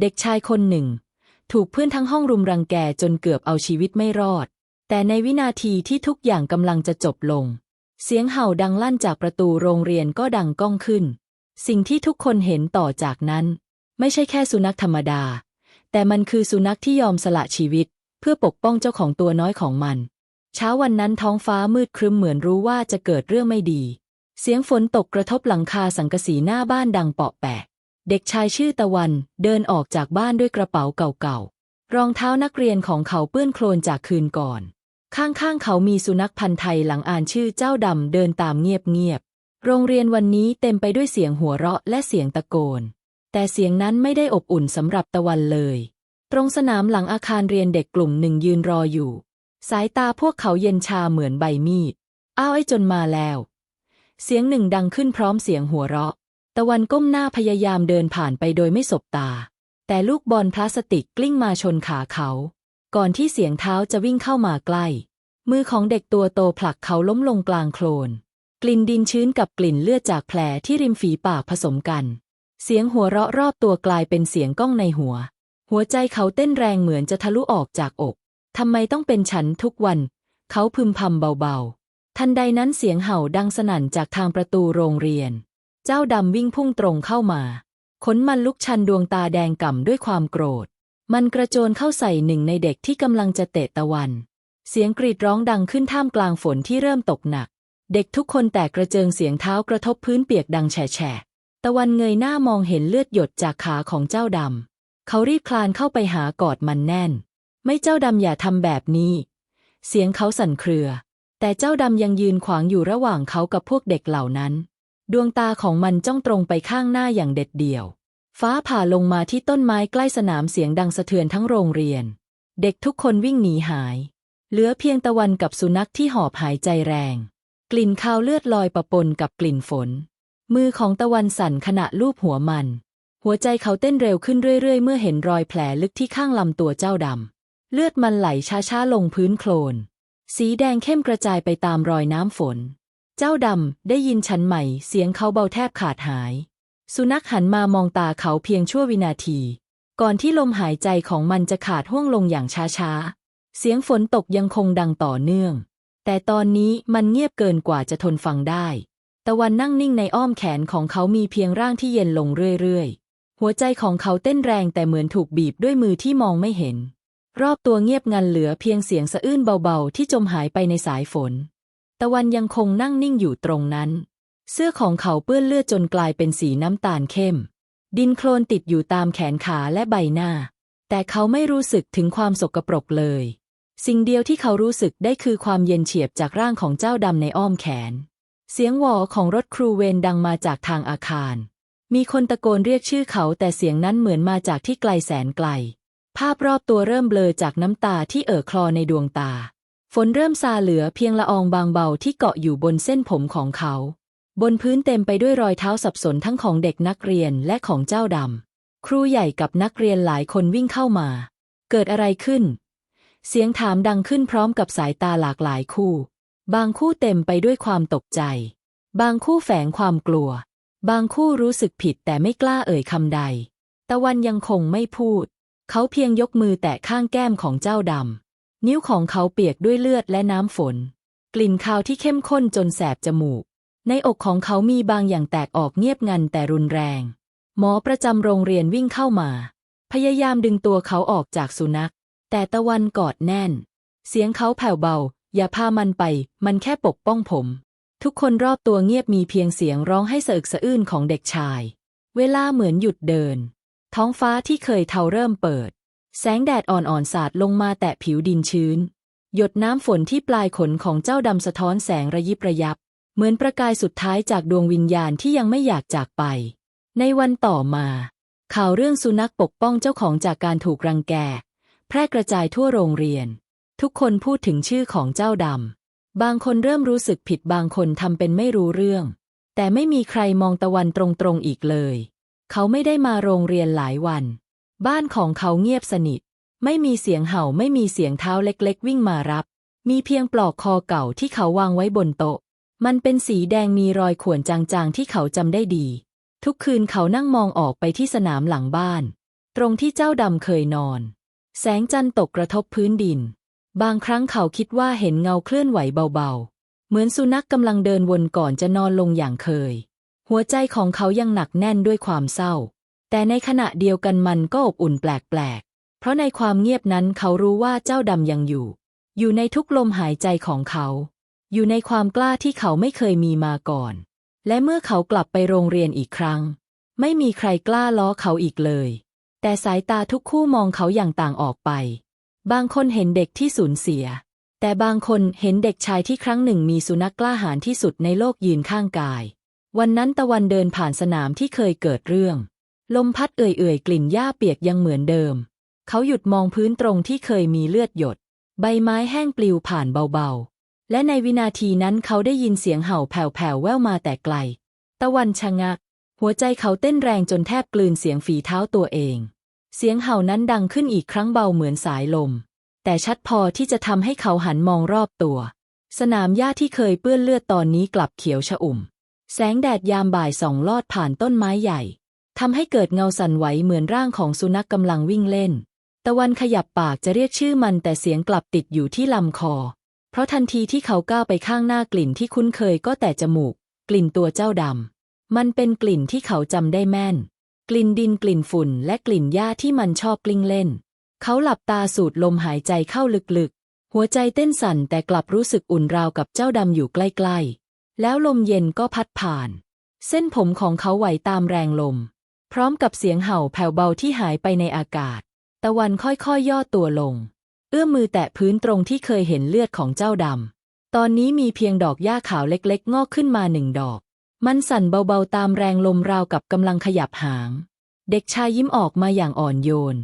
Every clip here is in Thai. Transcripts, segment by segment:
เด็กชายคนหนึ่ง ถูกเพื่อนทั้งห้องรุมรังแกจนเกือบเอาชีวิตไม่รอด แต่ในวินาทีที่ทุกอย่างกำลังจะจบลง เสียงเห่าดังลั่นจากประตูโรงเรียนก็ดังก้องขึ้น สิ่งที่ทุกคนเห็นต่อจากนั้น ไม่ใช่แค่สุนัขธรรมดา แต่มันคือสุนัขที่ยอมสละชีวิต เพื่อปกป้องเจ้าของตัวน้อยของมัน เช้าวันนั้นท้องฟ้ามืดครึ้มเหมือนรู้ว่าจะเกิดเรื่องไม่ดี เสียงฝนตกกระทบหลังคาสังกะสีหน้าบ้านดังเปาะแปะ เด็กชายชื่อตะวันเดินออกจากบ้านด้วยกระเป๋าเก่าๆ รองเท้านักเรียนของเขาเปื้อนโคลนจากคืนก่อน ข้างๆ เขามีสุนัขพันธ์ไทยหลังอ่านชื่อเจ้าดำเดินตามเงียบๆ โรงเรียนวันนี้เต็มไปด้วยเสียงหัวเราะและเสียงตะโกน แต่เสียงนั้นไม่ได้อบอุ่นสำหรับตะวันเลย ตรงสนามหลังอาคารเรียนเด็กกลุ่มหนึ่งยืนรออยู่ สายตาพวกเขาเย็นชาเหมือนใบมีด อ้าวไอ้จนมาแล้ว เสียงหนึ่งดังขึ้นพร้อมเสียงหัวเราะ ตะวันก้มหน้าพยายามเดินผ่านไปโดยไม่สบตา แต่ลูกบอลพลาสติกกลิ้งมาชนขาเขา ก่อนที่เสียงเท้าจะวิ่งเข้ามาใกล้ มือของเด็กตัวโตผลักเขาล้มลงกลางโคลน กลิ่นดินชื้นกับกลิ่นเลือดจากแผลที่ริมฝีปากผสมกัน เสียงหัวเราะรอบตัวกลายเป็นเสียงก้องในหัว หัวใจเขาเต้นแรงเหมือนจะทะลุออกจากอกทำไมต้องเป็นฉันทุกวัน เขาพึมพำเบาๆ ทันใดนั้นเสียงเห่าดังสนั่นจากทางประตูโรงเรียน เจ้าดำวิ่งพุ่งตรงเข้ามา ขนมันลุกชันดวงตาแดงก่ำด้วยความโกรธ มันกระโจนเข้าใส่หนึ่งในเด็กที่กำลังจะเตะตะวัน เสียงกรีดร้องดังขึ้นท่ามกลางฝนที่เริ่มตกหนัก เด็กทุกคนแตกกระเจิงเสียงเท้ากระทบพื้นเปียกดังแฉะตะวันเงยหน้ามองเห็นเลือดหยดจากขาของเจ้าดำ เขารีบคลานเข้าไปหากอดมันแน่น ไม่เจ้าดำอย่าทำแบบนี้ เสียงเขาสั่นเครือ แต่เจ้าดำยังยืนขวางอยู่ระหว่างเขากับพวกเด็กเหล่านั้น ดวงตาของมันจ้องตรงไปข้างหน้าอย่างเด็ดเดี่ยว ฟ้าผ่าลงมาที่ต้นไม้ใกล้สนามเสียงดังสะเทือนทั้งโรงเรียน เด็กทุกคนวิ่งหนีหาย เหลือเพียงตะวันกับสุนัขที่หอบหายใจแรง กลิ่นคาวเลือดลอยปะปนกับกลิ่นฝน มือของตะวันสั่นขณะลูบหัวมัน หัวใจเขาเต้นเร็วขึ้นเรื่อยๆ เมื่อเห็นรอยแผลลึกที่ข้างลำตัวเจ้าดำเลือดมันไหลช้าๆลงพื้นโคลน สีแดงเข้มกระจายไปตามรอยน้ำฝน เจ้าดำได้ยินฉันไหม เสียงเขาเบาแทบขาดหาย สุนัขหันมามองตาเขาเพียงชั่ววินาที ก่อนที่ลมหายใจของมันจะขาดห่วงลงอย่างช้าๆ เสียงฝนตกยังคงดังต่อเนื่อง แต่ตอนนี้มันเงียบเกินกว่าจะทนฟังได้ ตะวันนั่งนิ่งในอ้อมแขนของเขามีเพียงร่างที่เย็นลงเรื่อยๆ หัวใจของเขาเต้นแรงแต่เหมือนถูกบีบด้วยมือที่มองไม่เห็น รอบตัวเงียบงันเหลือเพียงเสียงสะอื้นเบาๆ ที่จมหายไปในสายฝน ตะวันยังคงนั่งนิ่งอยู่ตรงนั้น เสื้อของเขาเปื้อนเลือดจนกลายเป็นสีน้ำตาลเข้ม ดินโคลนติดอยู่ตามแขนขาและใบหน้า แต่เขาไม่รู้สึกถึงความสกปรกเลย สิ่งเดียวที่เขารู้สึกได้คือความเย็นเฉียบจากร่างของเจ้าดำในอ้อมแขน เสียงหวอของรถครูเวนดังมาจากทางอาคาร มีคนตะโกนเรียกชื่อเขาแต่เสียงนั้นเหมือนมาจากที่ไกลแสนไกล ภาพรอบตัวเริ่มเบลอจากน้ำตาที่เอ่อคลอในดวงตา ฝนเริ่มซาเหลือเพียงละอองบางเบาที่เกาะอยู่บนเส้นผมของเขา บนพื้นเต็มไปด้วยรอยเท้าสับสนทั้งของเด็กนักเรียนและของเจ้าดำครูใหญ่กับนักเรียนหลายคนวิ่งเข้ามา เกิดอะไรขึ้น เสียงถามดังขึ้นพร้อมกับสายตาหลากหลายคู่ บางคู่เต็มไปด้วยความตกใจ บางคู่แฝงความกลัว บางคู่รู้สึกผิดแต่ไม่กล้าเอ่ยคำใด ตะวันยังคงไม่พูด เขาเพียงยกมือแตะข้างแก้มของเจ้าดำ นิ้วของเขาเปียกด้วยเลือดและน้ำฝน กลิ่นคาวที่เข้มข้นจนแสบจมูก ในอกของเขามีบางอย่างแตกออกเงียบงันแต่รุนแรง หมอประจำโรงเรียนวิ่งเข้ามา พยายามดึงตัวเขาออกจากสุนัข แต่ตะวันกอดแน่น เสียงเขาแผ่วเบา อย่าพามันไป มันแค่ปกป้องผม ทุกคนรอบตัวเงียบมีเพียงเสียงร้องให้สะอึกสะอื้นของเด็กชาย เวลาเหมือนหยุดเดิน ท้องฟ้าที่เคยเทาเริ่มเปิด แสงแดดอ่อนๆสาดลงมาแตะผิวดินชื้น หยดน้ำฝนที่ปลายขนของเจ้าดำสะท้อนแสงระยิบระยับ เหมือนประกายสุดท้ายจากดวงวิญญาณที่ยังไม่อยากจากไป ในวันต่อมา ข่าวเรื่องสุนัขปกป้องเจ้าของจากการถูกรังแก แพร่กระจายทั่วโรงเรียน ทุกคนพูดถึงชื่อของเจ้าดำ บางคนเริ่มรู้สึกผิดบางคนทำเป็นไม่รู้เรื่อง แต่ไม่มีใครมองตะวันตรงๆอีกเลย เขาไม่ได้มาโรงเรียนหลายวัน บ้านของเขาเงียบสนิท ไม่มีเสียงเห่าไม่มีเสียงเท้าเล็กๆ วิ่งมารับ มีเพียงปลอกคอเก่าที่เขาวางไว้บนโต๊ะ มันเป็นสีแดงมีรอยข่วนจางๆที่เขาจำได้ดี ทุกคืนเขานั่งมองออกไปที่สนามหลังบ้าน ตรงที่เจ้าดำเคยนอน แสงจันทร์ตกกระทบพื้นดิน บางครั้งเขาคิดว่าเห็นเงาเคลื่อนไหวเบาๆ เหมือนสุนัขกำลังเดินวนก่อนจะนอนลงอย่างเคย หัวใจของเขายังหนักแน่นด้วยความเศร้า แต่ในขณะเดียวกันมันก็อบอุ่นแปลกๆ เพราะในความเงียบนั้นเขารู้ว่าเจ้าดำยังอยู่ อยู่ในทุกลมหายใจของเขา อยู่ในความกล้าที่เขาไม่เคยมีมาก่อน และเมื่อเขากลับไปโรงเรียนอีกครั้ง ไม่มีใครกล้าล้อเขาอีกเลย แต่สายตาทุกคู่มองเขาอย่างต่างออกไป บางคนเห็นเด็กที่สูญเสีย แต่บางคนเห็นเด็กชายที่ครั้งหนึ่งมีสุนัขกล้าหาญที่สุดในโลกยืนข้างกาย วันนั้นตะวันเดินผ่านสนามที่เคยเกิดเรื่อง ลมพัดเอื่อยๆ กลิ่นหญ้าเปียกยังเหมือนเดิม เขาหยุดมองพื้นตรงที่เคยมีเลือดหยด ใบไม้แห้งปลิวผ่านเบาๆ และในวินาทีนั้นเขาได้ยินเสียงเห่าแผ่วๆ แว่วมาแต่ไกล ตะวันชะงัก หัวใจเขาเต้นแรงจนแทบกลืนเสียงฝีเท้าตัวเอง เสียงเห่านั้นดังขึ้นอีกครั้งเบาเหมือนสายลม แต่ชัดพอที่จะทำให้เขาหันมองรอบตัว สนามหญ้าที่เคยเปื้อนเลือดตอนนี้กลับเขียวชอุ่ม แสงแดดยามบ่ายส่องลอดผ่านต้นไม้ใหญ่ ทำให้เกิดเงาสั่นไหวเหมือนร่างของสุนัขกำลังวิ่งเล่น ตะวันขยับปากจะเรียกชื่อมันแต่เสียงกลับติดอยู่ที่ลำคอ เพราะทันทีที่เขาก้าวไปข้างหน้ากลิ่นที่คุ้นเคยก็แต่จมูก กลิ่นตัวเจ้าดำ มันเป็นกลิ่นที่เขาจำได้แม่น กลิ่นดินกลิ่นฝุ่นและกลิ่นหญ้าที่มันชอบกลิ้งเล่น เขาหลับตาสูดลมหายใจเข้าลึกๆ หัวใจเต้นสั่นแต่กลับรู้สึกอุ่นราวกับเจ้าดำอยู่ใกล้ๆ แล้วลมเย็นก็พัดผ่าน เส้นผมของเขาไหวตามแรงลม พร้อมกับเสียงเห่าแผ่วเบาที่หายไปในอากาศ ตะวันค่อยๆยย่อตัวลง เอื้อมมือแตะพื้นตรงที่เคยเห็นเลือดของเจ้าดำ ตอนนี้มีเพียงดอกหญ้าขาวเล็กๆ งอกขึ้นมาหนึ่งดอก มันสั่นเบาๆตามแรงลมราวกับกำลังขยับหาง เด็กชายยิ้มออกมาอย่างอ่อนโยน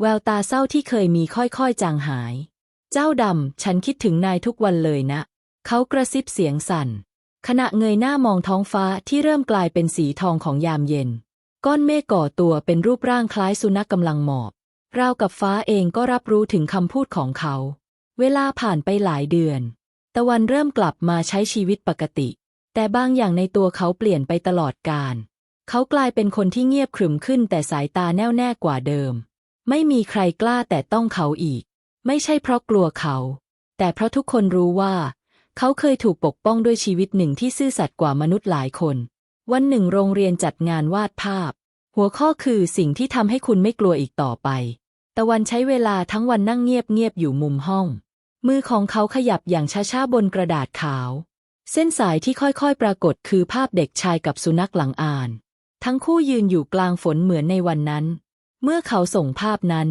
แววตาเศร้าที่เคยมีค่อยๆจางหาย เจ้าดำ ฉันคิดถึงนายทุกวันเลยนะ เขากระซิบเสียงสั่น ขณะเงยหน้ามองท้องฟ้าที่เริ่มกลายเป็นสีทองของยามเย็น ก้อนเมฆก่อตัวเป็นรูปร่างคล้ายสุนัขกำลังหมอบ ราวกับฟ้าเองก็รับรู้ถึงคำพูดของเขา เวลาผ่านไปหลายเดือน ตะวันเริ่มกลับมาใช้ชีวิตปกติ แต่บางอย่างในตัวเขาเปลี่ยนไปตลอดกาลเขากลายเป็นคนที่เงียบขรึมขึ้นแต่สายตาแน่วแน่กว่าเดิม ไม่มีใครกล้าแต่ต้องเขาอีก ไม่ใช่เพราะกลัวเขา แต่เพราะทุกคนรู้ว่า เขาเคยถูกปกป้องด้วยชีวิตหนึ่งที่ซื่อสัตย์กว่ามนุษย์หลายคน วันหนึ่งโรงเรียนจัดงานวาดภาพ หัวข้อคือสิ่งที่ทำให้คุณไม่กลัวอีกต่อไป ตะวันใช้เวลาทั้งวันนั่งเงียบๆอยู่มุมห้อง มือของเขาขยับอย่างช้าๆบนกระดาษขาว เส้นสายที่ค่อยๆปรากฏคือภาพเด็กชายกับสุนัขหลังอ่าน ทั้งคู่ยืนอยู่กลางฝนเหมือนในวันนั้น เมื่อเขาส่งภาพนั้น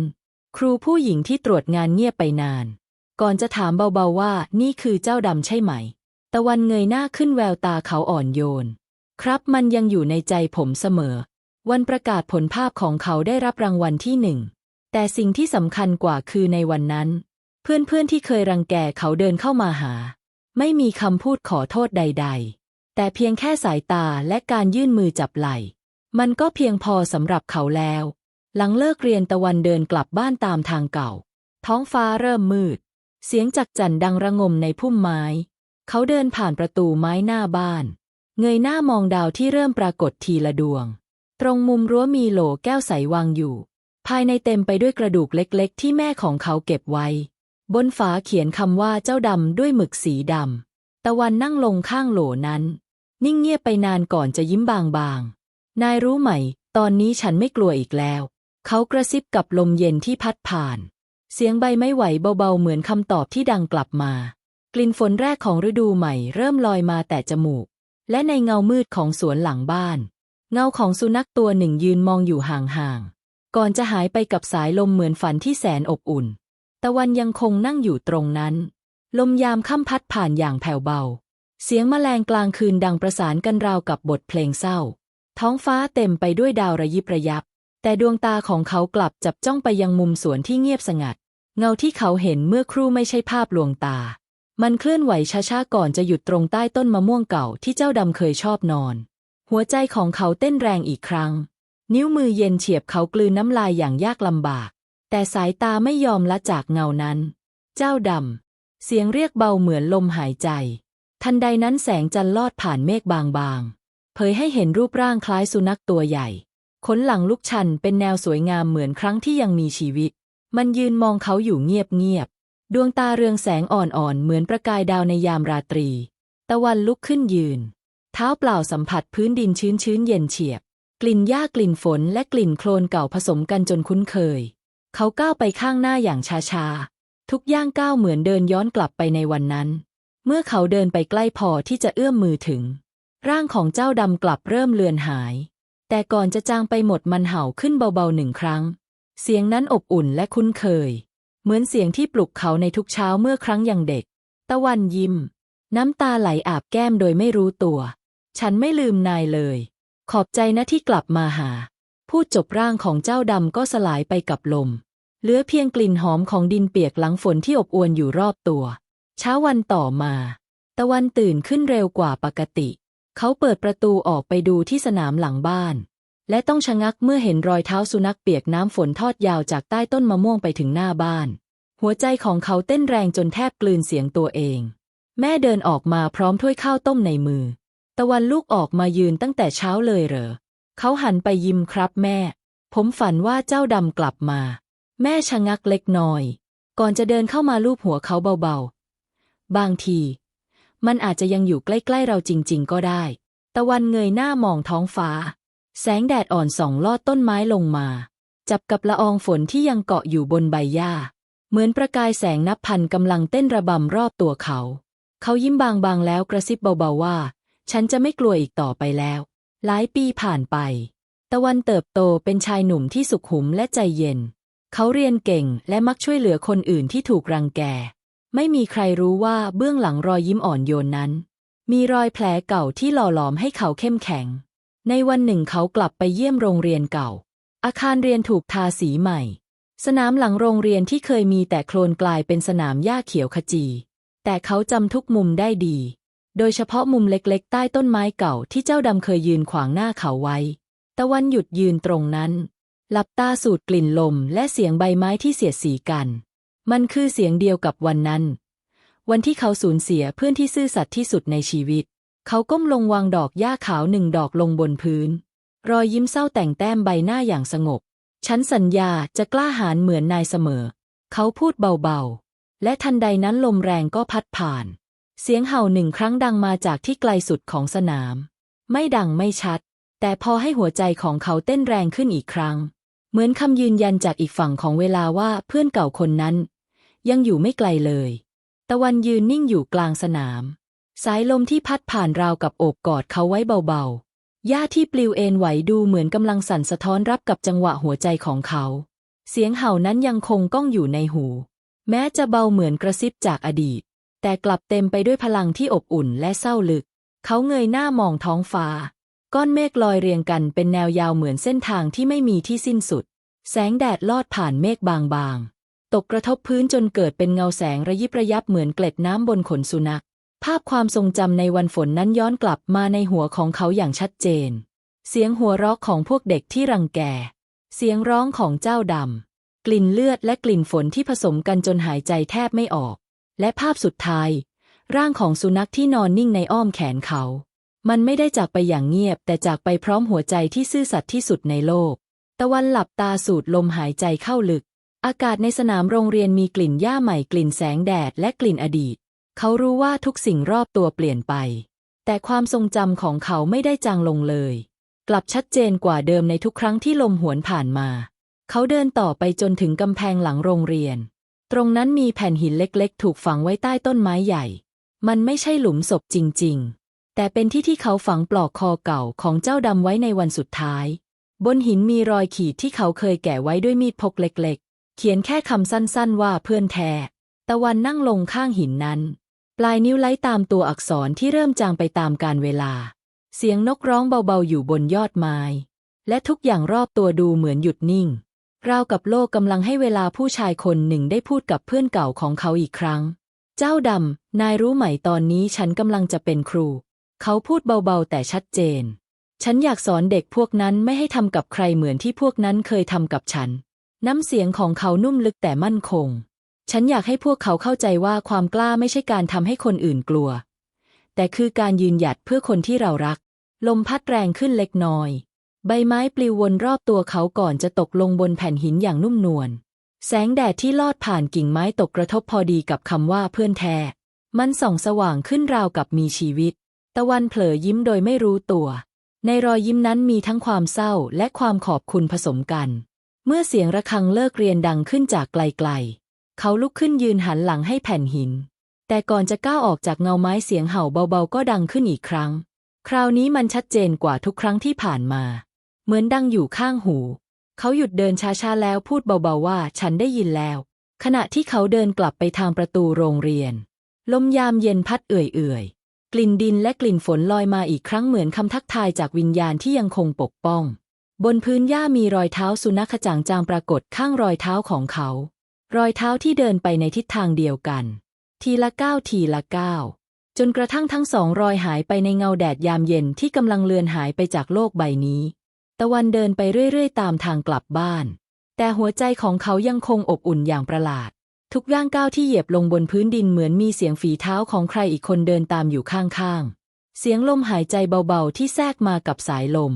ครูผู้หญิงที่ตรวจงานเงียบไปนาน ก่อนจะถามเบาๆว่านี่คือเจ้าดำใช่ไหม ตะวันเงยหน้าขึ้นแววตาเขาอ่อนโยน ครับมันยังอยู่ในใจผมเสมอ วันประกาศผลภาพของเขาได้รับรางวัลที่หนึ่ง แต่สิ่งที่สำคัญกว่าคือในวันนั้น เพื่อนๆที่เคยรังแกเขาเดินเข้ามาหา ไม่มีคำพูดขอโทษใด ๆ แต่เพียงแค่สายตาและการยื่นมือจับไหล่ มันก็เพียงพอสำหรับเขาแล้ว หลังเลิกเรียนตะวันเดินกลับบ้านตามทางเก่า ท้องฟ้าเริ่มมืด เสียงจักจั่นดังระงมในพุ่มไม้ เขาเดินผ่านประตูไม้หน้าบ้าน เงยหน้ามองดาวที่เริ่มปรากฏทีละดวง ตรงมุมรั้วมีโหลแก้วใสวางอยู่ ภายในเต็มไปด้วยกระดูกเล็กๆ ที่แม่ของเขาเก็บไว้ บนฝาเขียนคำว่าเจ้าดำด้วยหมึกสีดำ ตะวันนั่งลงข้างโหลนั้น นิ่งเงียบไปนานก่อนจะยิ้มบางๆ นายรู้ไหม ตอนนี้ฉันไม่กลัวอีกแล้ว เขากระซิบกับลมเย็นที่พัดผ่าน เสียงใบไม้ไหวเบาๆเหมือนคำตอบที่ดังกลับมา กลิ่นฝนแรกของฤดูใหม่เริ่มลอยมาแต่จมูก และในเงามืดของสวนหลังบ้าน เงาของสุนัขตัวหนึ่งยืนมองอยู่ห่างๆ ก่อนจะหายไปกับสายลมเหมือนฝันที่แสนอบอุ่น ตะวันยังคงนั่งอยู่ตรงนั้น ลมยามค่ำพัดผ่านอย่างแผ่วเบา เสียงแมลงกลางคืนดังประสานกันราวกับบทเพลงเศร้า ท้องฟ้าเต็มไปด้วยดาวระยิบระยับ แต่ดวงตาของเขากลับจับจ้องไปยังมุมสวนที่เงียบสงัด เงาที่เขาเห็นเมื่อครู่ไม่ใช่ภาพลวงตา มันเคลื่อนไหวช้าๆก่อนจะหยุดตรงใต้ต้นมะม่วงเก่าที่เจ้าดำเคยชอบนอน หัวใจของเขาเต้นแรงอีกครั้ง นิ้วมือเย็นเฉียบเขากลืนน้ำลายอย่างยากลำบาก แต่สายตาไม่ยอมละจากเงานั้น เจ้าดำ เสียงเรียกเบาเหมือนลมหายใจ ทันใดนั้นแสงจันทร์ลอดผ่านเมฆบางๆ เผยให้เห็นรูปร่างคล้ายสุนัขตัวใหญ่ ขนหลังลุกชันเป็นแนวสวยงามเหมือนครั้งที่ยังมีชีวิต มันยืนมองเขาอยู่เงียบๆ ดวงตาเรืองแสงอ่อนๆ เหมือนประกายดาวในยามราตรี ตะวันลุกขึ้นยืน เท้าเปล่าสัมผัสพื้นดินชื้นๆเย็นเฉียบ กลิ่นหญ้ากลิ่นฝนและกลิ่นโคลนเก่าผสมกันจนคุ้นเคย เขาก้าวไปข้างหน้าอย่างช้าๆ ทุกย่างก้าวเหมือนเดินย้อนกลับไปในวันนั้น เมื่อเขาเดินไปใกล้พอที่จะเอื้อมมือถึง ร่างของเจ้าดำกลับเริ่มเลือนหาย แต่ก่อนจะจางไปหมดมันเห่าขึ้นเบาๆหนึ่งครั้ง เสียงนั้นอบอุ่นและคุ้นเคย เหมือนเสียงที่ปลุกเขาในทุกเช้าเมื่อครั้งยังเด็ก ตะวันยิ้ม น้ำตาไหลอาบแก้มโดยไม่รู้ตัว ฉันไม่ลืมนายเลย ขอบใจนะที่กลับมาหา พูดจบร่างของเจ้าดำก็สลายไปกับลม เหลือเพียงกลิ่นหอมของดินเปียกหลังฝนที่อบอวลอยู่รอบตัว เช้าวันต่อมา ตะวันตื่นขึ้นเร็วกว่าปกติ เขาเปิดประตูออกไปดูที่สนามหลังบ้าน และต้องชะงักเมื่อเห็นรอยเท้าสุนัขเปียกน้ำฝนทอดยาวจากใต้ต้นมะม่วงไปถึงหน้าบ้าน หัวใจของเขาเต้นแรงจนแทบกลืนเสียงตัวเอง แม่เดินออกมาพร้อมถ้วยข้าวต้มในมือ ตะวันลูกออกมายืนตั้งแต่เช้าเลยเหรอ เขาหันไปยิ้มครับแม่ ผมฝันว่าเจ้าดำกลับมา แม่ชะงักเล็กน้อย ก่อนจะเดินเข้ามาลูบหัวเขาเบาๆ บางที มันอาจจะยังอยู่ใกล้ๆเราจริง ๆ ก็ได้ ตะวันเงยหน้ามองท้องฟ้า แสงแดดอ่อนส่องลอดต้นไม้ลงมา จับกับละอองฝนที่ยังเกาะอยู่บนใบหญ้า เหมือนประกายแสงนับพันกำลังเต้นระบำรอบตัวเขา เขายิ้มบางๆแล้วกระซิบเบาๆว่า ฉันจะไม่กลัวอีกต่อไปแล้ว หลายปีผ่านไป ตะวันเติบโตเป็นชายหนุ่มที่สุขุมและใจเย็น เขาเรียนเก่งและมักช่วยเหลือคนอื่นที่ถูกรังแก ไม่มีใครรู้ว่าเบื้องหลังรอยยิ้มอ่อนโยนนั้น มีรอยแผลเก่าที่หล่อหลอมให้เขาเข้มแข็ง ในวันหนึ่งเขากลับไปเยี่ยมโรงเรียนเก่า อาคารเรียนถูกทาสีใหม่ สนามหลังโรงเรียนที่เคยมีแต่โคลนกลายเป็นสนามหญ้าเขียวขจี แต่เขาจำทุกมุมได้ดี โดยเฉพาะมุมเล็กๆ ใต้ต้นไม้เก่าที่เจ้าดำเคยยืนขวางหน้าเขาไว้ ตะวันหยุดยืนตรงนั้น หลับตาสูดกลิ่นลมและเสียงใบไม้ที่เสียดสีกัน มันคือเสียงเดียวกับวันนั้น วันที่เขาสูญเสียเพื่อนที่ซื่อสัตย์ที่สุดในชีวิต เขาก้มลงวางดอกหญ้าขาวหนึ่งดอกลงบนพื้น รอยยิ้มเศร้าแต่งแต้มใบหน้าอย่างสงบ ฉันสัญญาจะกล้าหาญเหมือนนายเสมอ เขาพูดเบาๆ และทันใดนั้นลมแรงก็พัดผ่าน เสียงเห่าหนึ่งครั้งดังมาจากที่ไกลสุดของสนาม ไม่ดังไม่ชัด แต่พอให้หัวใจของเขาเต้นแรงขึ้นอีกครั้ง เหมือนคำยืนยันจากอีกฝั่งของเวลาว่าเพื่อนเก่าคนนั้น ยังอยู่ไม่ไกลเลย ตะวันยืนนิ่งอยู่กลางสนาม สายลมที่พัดผ่านราวกับโอบกอดเขาไว้เบาๆหญ้าที่ปลิวเอ็นไหวดูเหมือนกำลังสั่นสะท้อนรับกับจังหวะหัวใจของเขา เสียงเห่านั้นยังคงก้องอยู่ในหู แม้จะเบาเหมือนกระซิบจากอดีต แต่กลับเต็มไปด้วยพลังที่อบอุ่นและเศร้าลึก เขาเงยหน้ามองท้องฟ้า ก้อนเมฆลอยเรียงกันเป็นแนวยาวเหมือนเส้นทางที่ไม่มีที่สิ้นสุด แสงแดดลอดผ่านเมฆบางๆตกกระทบพื้นจนเกิดเป็นเงาแสงระยิบระยับเหมือนเกล็ดน้ำบนขนสุนัข ภาพความทรงจำในวันฝนนั้นย้อนกลับมาในหัวของเขาอย่างชัดเจน เสียงหัวเราะของพวกเด็กที่รังแก เสียงร้องของเจ้าดำ กลิ่นเลือดและกลิ่นฝนที่ผสมกันจนหายใจแทบไม่ออก และภาพสุดท้าย ร่างของสุนัขที่นอนนิ่งในอ้อมแขนเขา มันไม่ได้จากไปอย่างเงียบ แต่จากไปพร้อมหัวใจที่ซื่อสัตย์ที่สุดในโลก ตะวันหลับตาสูดลมหายใจเข้าลึก อากาศในสนามโรงเรียนมีกลิ่นหญ้าใหม่กลิ่นแสงแดดและกลิ่นอดีต เขารู้ว่าทุกสิ่งรอบตัวเปลี่ยนไป แต่ความทรงจำของเขาไม่ได้จางลงเลย กลับชัดเจนกว่าเดิมในทุกครั้งที่ลมหวนผ่านมา เขาเดินต่อไปจนถึงกำแพงหลังโรงเรียน ตรงนั้นมีแผ่นหินเล็กๆ ถูกฝังไว้ใต้ต้นไม้ใหญ่ มันไม่ใช่หลุมศพจริง ๆ แต่เป็นที่ที่เขาฝังปลอกคอเก่าของเจ้าดำไว้ในวันสุดท้าย บนหินมีรอยขีดที่เขาเคยแกะไว้ด้วยมีดพกเล็ก ๆ เขียนแค่คำสั้นๆ ว่าเพื่อนแท้ตะวันนั่งลงข้างหินนั้น ลายนิ้วไล่ตามตัวอักษรที่เริ่มจางไปตามกาลเวลา เสียงนกร้องเบาๆอยู่บนยอดไม้ และทุกอย่างรอบตัวดูเหมือนหยุดนิ่ง ราวกับโลกกำลังให้เวลาผู้ชายคนหนึ่งได้พูดกับเพื่อนเก่าของเขาอีกครั้ง เจ้าดำ นายรู้ไหมตอนนี้ฉันกำลังจะเป็นครู เขาพูดเบาๆแต่ชัดเจน ฉันอยากสอนเด็กพวกนั้นไม่ให้ทำกับใครเหมือนที่พวกนั้นเคยทำกับฉัน น้ำเสียงของเขานุ่มลึกแต่มั่นคง ฉันอยากให้พวกเขาเข้าใจว่าความกล้าไม่ใช่การทำให้คนอื่นกลัว แต่คือการยืนหยัดเพื่อคนที่เรารัก ลมพัดแรงขึ้นเล็กน้อย ใบไม้ปลิววนรอบตัวเขาก่อนจะตกลงบนแผ่นหินอย่างนุ่มนวล แสงแดดที่ลอดผ่านกิ่งไม้ตกกระทบพอดีกับคำว่าเพื่อนแท้ มันส่องสว่างขึ้นราวกับมีชีวิต ตะวันเผลอยิ้มโดยไม่รู้ตัว ในรอยยิ้มนั้นมีทั้งความเศร้าและความขอบคุณผสมกัน เมื่อเสียงระฆังเลิกเรียนดังขึ้นจากไกลๆ เขาลุกขึ้นยืนหันหลังให้แผ่นหิน แต่ก่อนจะก้าวออกจากเงาไม้เสียงเห่าเบาๆ ก็ดังขึ้นอีกครั้ง คราวนี้มันชัดเจนกว่าทุกครั้งที่ผ่านมา เหมือนดังอยู่ข้างหู เขาหยุดเดินช้าๆแล้วพูดเบาๆว่าฉันได้ยินแล้ว ขณะที่เขาเดินกลับไปทางประตูโรงเรียน ลมยามเย็นพัดเอื่อยๆ กลิ่นดินและกลิ่นฝนลอยมาอีกครั้งเหมือนคำทักทายจากวิญญาณที่ยังคงปกป้อง บนพื้นหญ้ามีรอยเท้าสุนัขจางจางปรากฏข้างรอยเท้าของเขา รอยเท้าที่เดินไปในทิศทางเดียวกัน ทีละก้าวทีละก้าวจนกระทั่งทั้งสองรอยหายไปในเงาแดดยามเย็นที่กำลังเลือนหายไปจากโลกใบนี้ ตะวันเดินไปเรื่อย ๆ ตามทางกลับบ้าน แต่หัวใจของเขายังคงอบอุ่นอย่างประหลาด ทุกย่างก้าวที่เหยียบลงบนพื้นดินเหมือนมีเสียงฝีเท้าของใครอีกคนเดินตามอยู่ข้างๆ เสียงลมหายใจเบาๆ ที่แทรกมากับสายลม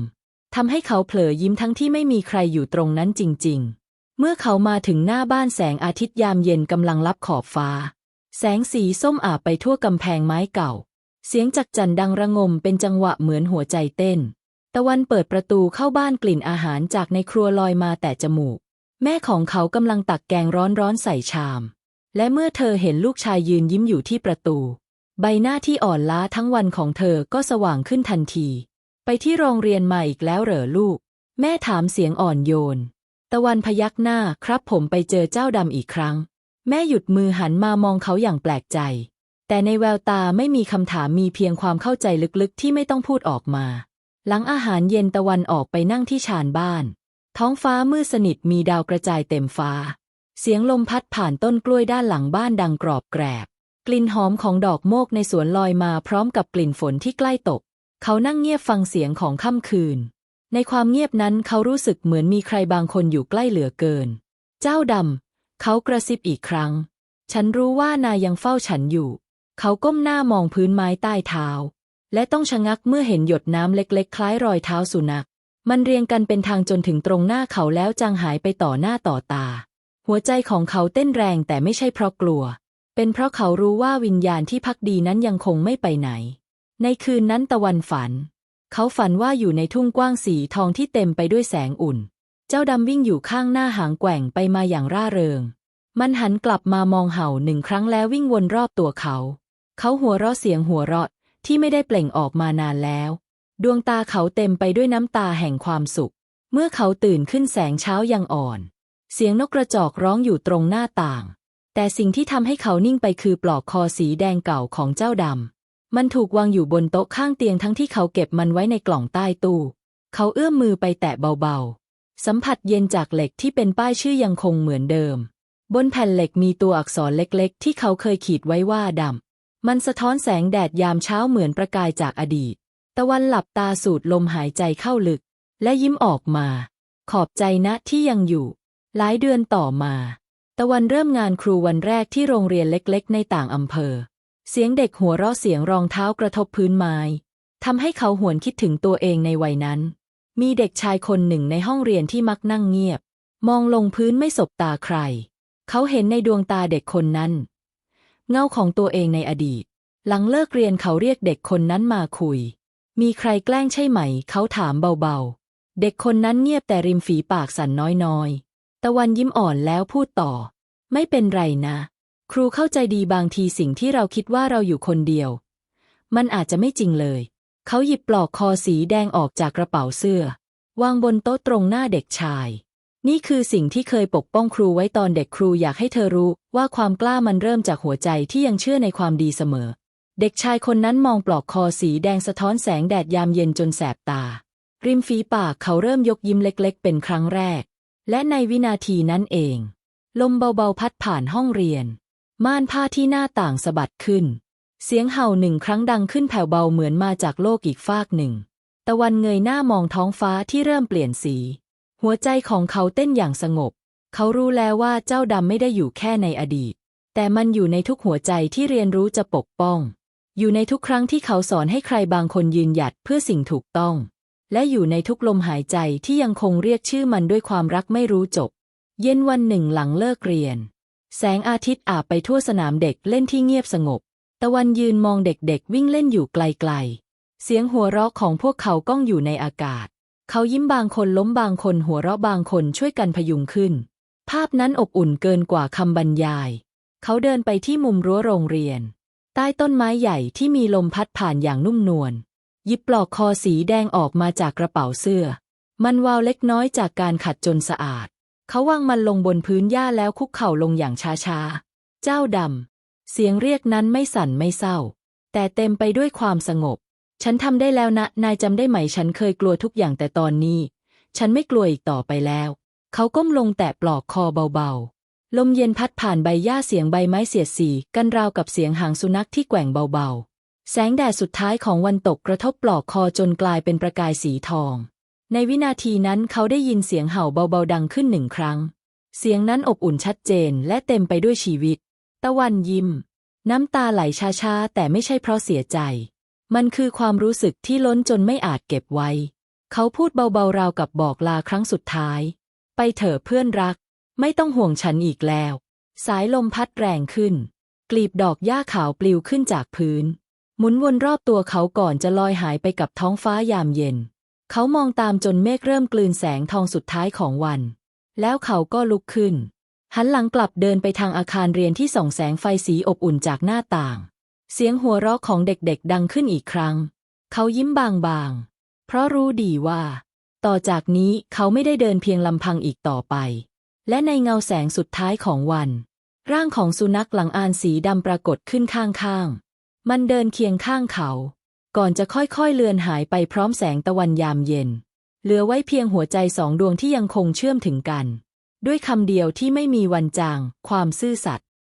ทำให้เขาเผลอยิ้มทั้งที่ไม่มีใครอยู่ตรงนั้นจริง ๆ เมื่อเขามาถึงหน้าบ้านแสงอาทิตย์ยามเย็นกำลังลับขอบฟ้า แสงสีส้มอาบไปทั่วกำแพงไม้เก่า เสียงจักจั่นดังระงมเป็นจังหวะเหมือนหัวใจเต้น ตะวันเปิดประตูเข้าบ้านกลิ่นอาหารจากในครัวลอยมาแต่จมูก แม่ของเขากำลังตักแกงร้อนๆใส่ชาม และเมื่อเธอเห็นลูกชายยืนยิ้มอยู่ที่ประตู ใบหน้าที่อ่อนล้าทั้งวันของเธอก็สว่างขึ้นทันที ไปที่โรงเรียนมาอีกแล้วเหรอลูก แม่ถามเสียงอ่อนโยน ตะวันพยักหน้าครับผมไปเจอเจ้าดำอีกครั้ง แม่หยุดมือหันมามองเขาอย่างแปลกใจ แต่ในแววตาไม่มีคำถามมีเพียงความเข้าใจลึกๆ ที่ไม่ต้องพูดออกมา หลังอาหารเย็นตะวันออกไปนั่งที่ชานบ้าน ท้องฟ้ามืดสนิทมีดาวกระจายเต็มฟ้า เสียงลมพัดผ่านต้นกล้วยด้านหลังบ้านดังกรอบแกรบ กลิ่นหอมของดอกโมกในสวนลอยมาพร้อมกับกลิ่นฝนที่ใกล้ตก เขานั่งเงียบฟังเสียงของค่ำคืน ในความเงียบนั้นเขารู้สึกเหมือนมีใครบางคนอยู่ใกล้เหลือเกิน เจ้าดำ เขากระซิบอีกครั้ง ฉันรู้ว่านายยังเฝ้าฉันอยู่ เขาก้มหน้ามองพื้นไม้ใต้เท้า และต้องชะงักเมื่อเห็นหยดน้ำเล็กๆ คล้ายรอยเท้าสุนัข มันเรียงกันเป็นทางจนถึงตรงหน้าเขาแล้วจางหายไปต่อหน้าต่อตา หัวใจของเขาเต้นแรงแต่ไม่ใช่เพราะกลัว เป็นเพราะเขารู้ว่าวิญญาณที่พักดีนั้นยังคงไม่ไปไหน ในคืนนั้นตะวันฝัน เขาฝันว่าอยู่ในทุ่งกว้างสีทองที่เต็มไปด้วยแสงอุ่น เจ้าดำวิ่งอยู่ข้างหน้าหางแกว่งไปมาอย่างร่าเริง มันหันกลับมามองเห่าหนึ่งครั้งแล้ววิ่งวนรอบตัวเขา เขาหัวเราะเสียงหัวเราะที่ไม่ได้เปล่งออกมานานแล้ว ดวงตาเขาเต็มไปด้วยน้ำตาแห่งความสุข เมื่อเขาตื่นขึ้นแสงเช้ายังอ่อน เสียงนกกระจอกร้องอยู่ตรงหน้าต่าง แต่สิ่งที่ทำให้เขานิ่งไปคือปลอกคอสีแดงเก่าของเจ้าดำ มันถูกวางอยู่บนโต๊ะข้างเตียงทั้งที่เขาเก็บมันไว้ในกล่องใต้ตู้ เขาเอื้อมมือไปแตะเบาๆ สัมผัสเย็นจากเหล็กที่เป็นป้ายชื่อยังคงเหมือนเดิม บนแผ่นเหล็กมีตัวอักษรเล็กๆ ที่เขาเคยขีดไว้ว่าดำ มันสะท้อนแสงแดดยามเช้าเหมือนประกายจากอดีต ตะวันหลับตาสูดลมหายใจเข้าลึก และยิ้มออกมา ขอบใจนะที่ยังอยู่ หลายเดือนต่อมา ตะวันเริ่มงานครูวันแรกที่โรงเรียนเล็ก ๆ ในต่างอำเภอ เสียงเด็กหัวเราะเสียงรองเท้ากระทบพื้นไม้ทำให้เขาหวนคิดถึงตัวเองในวัยนั้น มีเด็กชายคนหนึ่งในห้องเรียนที่มักนั่งเงียบ มองลงพื้นไม่สบตาใคร เขาเห็นในดวงตาเด็กคนนั้น เงาของตัวเองในอดีต หลังเลิกเรียนเขาเรียกเด็กคนนั้นมาคุย มีใครแกล้งใช่ไหม เขาถามเบาๆ เด็กคนนั้นเงียบแต่ริมฝีปากสั่นน้อยๆ ตะวันยิ้มอ่อนแล้วพูดต่อ ไม่เป็นไรนะ ครูเข้าใจดีบางทีสิ่งที่เราคิดว่าเราอยู่คนเดียว มันอาจจะไม่จริงเลย เขาหยิบปลอกคอสีแดงออกจากกระเป๋าเสื้อ วางบนโต๊ะตรงหน้าเด็กชาย นี่คือสิ่งที่เคยปกป้องครูไว้ตอนเด็กครูอยากให้เธอรู้ว่าความกล้ามันเริ่มจากหัวใจที่ยังเชื่อในความดีเสมอ เด็กชายคนนั้นมองปลอกคอสีแดงสะท้อนแสงแดดยามเย็นจนแสบตา ริมฝีปากเขาเริ่มยกยิ้มเล็ก ๆ เป็นครั้งแรก และในวินาทีนั้นเอง ลมเบาๆพัดผ่านห้องเรียน ม่านผ้าที่หน้าต่างสะบัดขึ้น เสียงเห่าหนึ่งครั้งดังขึ้นแผ่วเบาเหมือนมาจากโลกอีกฟากหนึ่ง ตะวันเงยหน้ามองท้องฟ้าที่เริ่มเปลี่ยนสี หัวใจของเขาเต้นอย่างสงบ เขารู้แล้วว่าเจ้าดำไม่ได้อยู่แค่ในอดีต แต่มันอยู่ในทุกหัวใจที่เรียนรู้จะปกป้อง อยู่ในทุกครั้งที่เขาสอนให้ใครบางคนยืนหยัดเพื่อสิ่งถูกต้อง และอยู่ในทุกลมหายใจที่ยังคงเรียกชื่อมันด้วยความรักไม่รู้จบ เย็นวันหนึ่งหลังเลิกเรียน แสงอาทิตย์อาบไปทั่วสนามเด็กเล่นที่เงียบสงบ ตะวันยืนมองเด็กๆวิ่งเล่นอยู่ไกลๆ เสียงหัวเราะของพวกเขาก้องอยู่ในอากาศ เขายิ้มบางคนล้มบางคนหัวเราะบางคนช่วยกันพยุงขึ้น ภาพนั้นอบอุ่นเกินกว่าคำบรรยาย เขาเดินไปที่มุมรั้วโรงเรียน ใต้ต้นไม้ใหญ่ที่มีลมพัดผ่านอย่างนุ่มนวล หยิบปลอกคอสีแดงออกมาจากกระเป๋าเสื้อ มันวาวเล็กน้อยจากการขัดจนสะอาด เขาวางมันลงบนพื้นหญ้าแล้วคุกเข่าลงอย่างช้าๆ เจ้าดำ เสียงเรียกนั้นไม่สั่นไม่เศร้า แต่เต็มไปด้วยความสงบ ฉันทำได้แล้วนะ นายจำได้ไหมฉันเคยกลัวทุกอย่างแต่ตอนนี้ ฉันไม่กลัวอีกต่อไปแล้ว เขาก้มลงแตะปลอกคอเบาๆ ลมเย็นพัดผ่านใบหญ้าเสียงใบไม้เสียดสีกันราวกับเสียงหางสุนัขที่แกว่งเบาๆ แสงแดดสุดท้ายของวันตกกระทบปลอกคอจนกลายเป็นประกายสีทอง ในวินาทีนั้นเขาได้ยินเสียงเห่าเบาๆดังขึ้นหนึ่งครั้ง เสียงนั้นอบอุ่นชัดเจนและเต็มไปด้วยชีวิต ตะวันยิ้ม น้ำตาไหลช้าๆ แต่ไม่ใช่เพราะเสียใจ มันคือความรู้สึกที่ล้นจนไม่อาจเก็บไว้ เขาพูดเบาๆราวกับบอกลาครั้งสุดท้าย ไปเถอะเพื่อนรัก ไม่ต้องห่วงฉันอีกแล้ว สายลมพัดแรงขึ้น กลีบดอกหญ้าขาวปลิวขึ้นจากพื้น หมุนวนรอบตัวเขาก่อนจะลอยหายไปกับท้องฟ้ายามเย็น เขามองตามจนเมฆเริ่มกลืนแสงทองสุดท้ายของวัน แล้วเขาก็ลุกขึ้น หันหลังกลับเดินไปทางอาคารเรียนที่ส่องแสงไฟสีอบอุ่นจากหน้าต่าง เสียงหัวเราะของเด็กๆดังขึ้นอีกครั้ง เขายิ้มบางๆ เพราะรู้ดีว่า ต่อจากนี้เขาไม่ได้เดินเพียงลำพังอีกต่อไป และในเงาแสงสุดท้ายของวัน ร่างของสุนัขหลังอานสีดำปรากฏขึ้นข้างๆ มันเดินเคียงข้างเขา ก่อนจะค่อยๆเลือนหายไปพร้อมแสงตะวันยามเย็น เหลือไว้เพียงหัวใจสองดวงที่ยังคงเชื่อมถึงกัน ด้วยคำเดียวที่ไม่มีวันจาง ความซื่อสัตย์